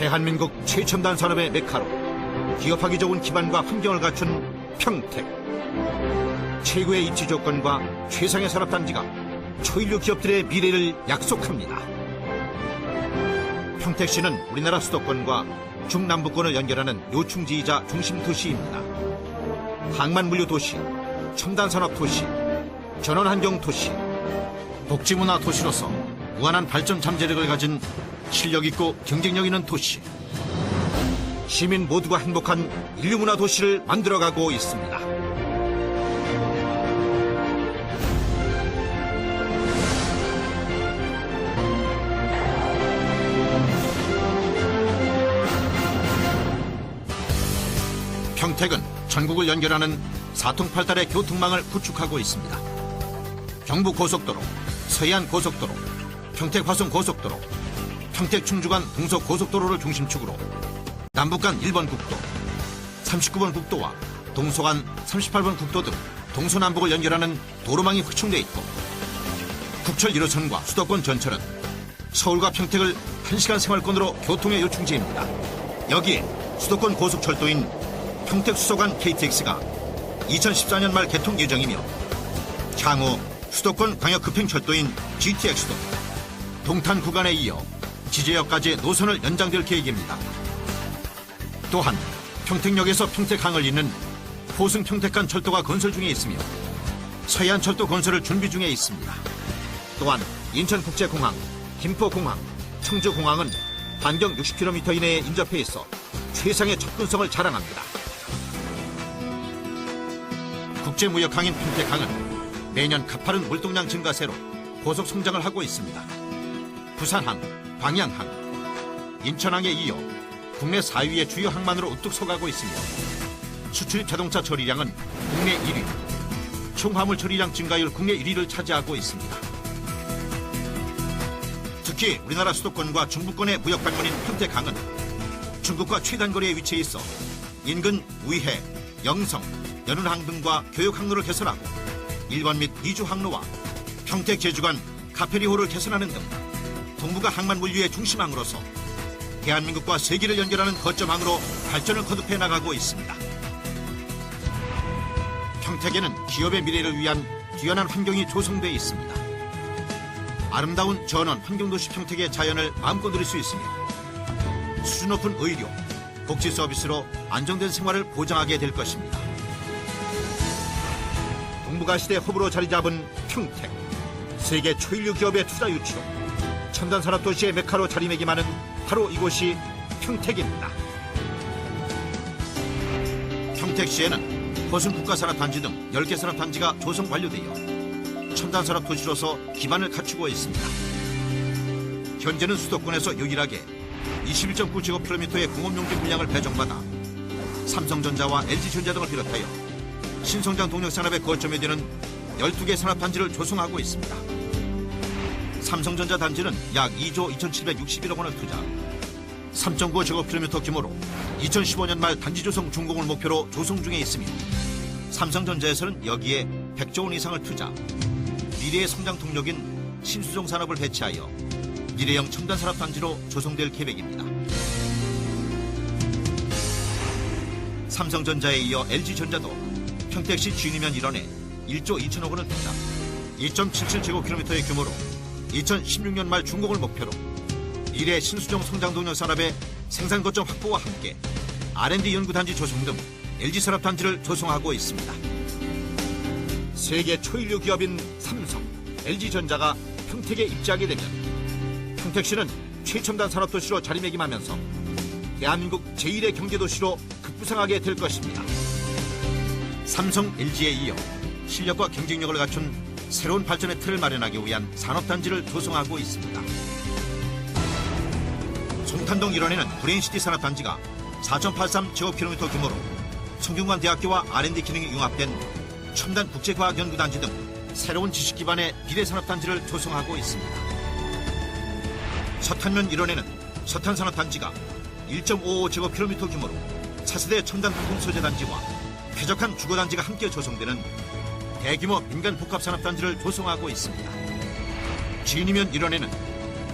대한민국 최첨단 산업의 메카로 기업하기 좋은 기반과 환경을 갖춘 평택. 최고의 입지 조건과 최상의 산업단지가 초일류 기업들의 미래를 약속합니다. 평택시는 우리나라 수도권과 중남부권을 연결하는 요충지이자 중심 도시입니다. 항만 물류 도시, 첨단 산업 도시, 전원 환경 도시, 복지문화 도시로서 무한한 발전 잠재력을 가진 실력 있고 경쟁력 있는 도시. 시민 모두가 행복한 인류 문화 도시를 만들어가고 있습니다. 평택은 전국을 연결하는 사통팔달의 교통망을 구축하고 있습니다. 경부 고속도로, 서해안 고속도로, 평택 화성 고속도로, 평택 충주간 동서 고속도로를 중심축으로 남북간 1번 국도, 39번 국도와 동서간 38번 국도 등 동서남북을 연결하는 도로망이 확충돼 있고 국철 1호선과 수도권 전철은 서울과 평택을 1시간 생활권으로 교통의 요충지입니다. 여기에 수도권 고속철도인 평택 수서간 KTX가 2014년 말 개통 예정이며 향후 수도권 광역급행철도인 GTX도 동탄 구간에 이어 지제역까지 노선을 연장될 계획입니다. 또한 평택역에서 평택항을 잇는 포승 평택간 철도가 건설 중에 있으며 서해안 철도 건설을 준비 중에 있습니다. 또한 인천국제공항, 김포공항, 청주공항은 반경 60km 이내에 인접해 있어 최상의 접근성을 자랑합니다. 국제무역항인 평택항은 매년 가파른 물동량 증가세로 고속 성장을 하고 있습니다. 부산항, 광양항, 인천항에 이어 국내 4위의 주요 항만으로 우뚝 서가고 있으며 수출입 자동차 처리량은 국내 1위, 총화물 처리량 증가율 국내 1위를 차지하고 있습니다. 특히 우리나라 수도권과 중부권의 무역 방문인 평택항은 중국과 최단거리에 위치해 있어 인근 우이해, 영성, 연운항 등과 교역항로를 개설하고 일본 및 이주 항로와 평택 제주 간 카페리호를 개선하는 등 동북아 항만 물류의 중심항으로서 대한민국과 세계를 연결하는 거점항으로 발전을 거듭해 나가고 있습니다. 평택에는 기업의 미래를 위한 뛰어난 환경이 조성되어 있습니다. 아름다운 전원 환경도시 평택의 자연을 마음껏 누릴 수 있으며 수준 높은 의료, 복지 서비스로 안정된 생활을 보장하게 될 것입니다. 동북아 시대 허브로 자리 잡은 평택. 세계 초일류 기업의 투자 유치로 첨단 산업 도시의 메카로 자리매김하는 바로 이곳이 평택입니다. 평택시에는 거순 국가산업단지 등 10개 산업단지가 조성 완료되어 첨단 산업 도시로서 기반을 갖추고 있습니다. 현재는 수도권에서 유일하게 21.9제곱킬로미터의 공업용지 물량을 배정받아 삼성전자와 LG전자 등을 비롯하여 신성장 동력 산업의 거점이 되는 12개 산업단지를 조성하고 있습니다. 삼성전자 단지는 약 2조 2,761억 원을 투자, 3.9 제곱킬로미터 규모로 2015년 말 단지 조성 준공을 목표로 조성 중에 있으며 삼성전자에서는 여기에 100조 원 이상을 투자, 미래의 성장 동력인 신수종 산업을 배치하여 미래형 첨단 산업 단지로 조성될 계획입니다. 삼성전자에 이어 LG전자도 평택시 진위면 일원에 1조 2천억 원을 투자, 2.77제곱킬로미터의 규모로 2016년 말 준공을 목표로 미래 신수종 성장 동력 산업의 생산 거점 확보와 함께 R&D 연구단지 조성 등 LG 산업 단지를 조성하고 있습니다. 세계 초일류 기업인 삼성, LG전자가 평택에 입지하게 되면 평택시는 최첨단 산업도시로 자리매김하면서 대한민국 제1의 경제도시로 급부상하게 될 것입니다. 삼성, LG에 이어 실력과 경쟁력을 갖춘 새로운 발전의 틀을 마련하기 위한 산업단지를 조성하고 있습니다. 송탄동 일원에는 브레인시티 산업단지가 4.83 제곱킬로미터 규모로 성균관 대학교와 R&D 기능이 융합된 첨단 국제과학연구단지 등 새로운 지식 기반의 비례산업단지를 조성하고 있습니다. 서탄면 일원에는 서탄산업단지가 1.55제곱킬로미터 규모로 차세대 첨단 부품 소재 단지와 쾌적한 주거단지가 함께 조성되는 대규모 민간 복합산업단지를 조성하고 있습니다. 진이면 일원에는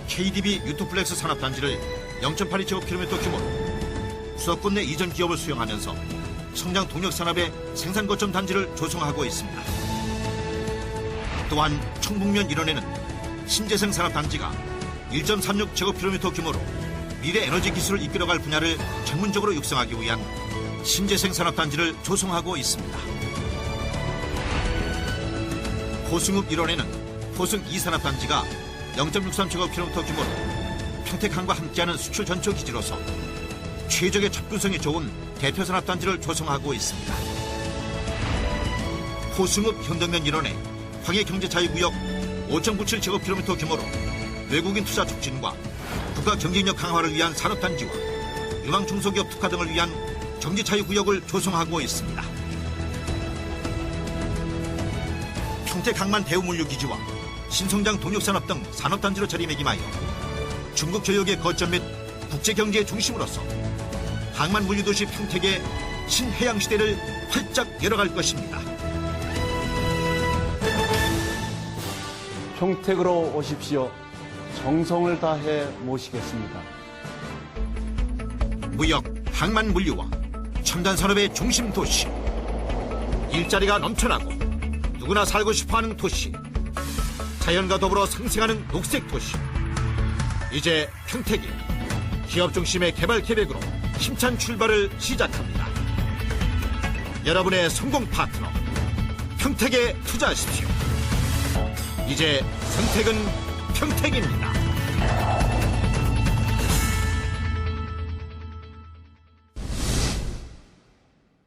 KDB 유투플렉스 산업단지를 0.82제곱킬로미터 규모로 수도권 내 이전 기업을 수용하면서 성장 동력 산업의 생산 거점 단지를 조성하고 있습니다. 또한 청북면 일원에는 신재생 산업 단지가 1.36 제곱킬로미터 규모로 미래 에너지 기술을 이끌어갈 분야를 전문적으로 육성하기 위한 신재생 산업 단지를 조성하고 있습니다. 포승읍 일원에는 포승 2산업단지가 0.63제곱킬로미터 규모로 평택항과 함께하는 수출 전초 기지로서 최적의 접근성이 좋은 대표 산업단지를 조성하고 있습니다. 포승읍 현덕면 일원에 황해경제자유구역 5.97제곱킬로미터 규모로 외국인 투자 촉진과 국가 경쟁력 강화를 위한 산업단지와 유망 중소기업 특화 등을 위한 경제자유구역을 조성하고 있습니다. 평택 항만 대우물류기지와 신성장 동력산업 등 산업단지로 자리매김하여 중국 교역의 거점 및 국제경제의 중심으로서 항만 물류도시 평택의 신해양 시대를 활짝 열어갈 것입니다. 평택으로 오십시오. 정성을 다해 모시겠습니다. 무역, 항만 물류와 첨단 산업의 중심 도시. 일자리가 넘쳐나고 누구나 살고 싶어하는 도시. 자연과 더불어 상생하는 녹색 도시. 이제 평택이 기업 중심의 개발 계획으로 힘찬 출발을 시작합니다. 여러분의 성공 파트너 평택에 투자하십시오. 이제 선택은 평택입니다.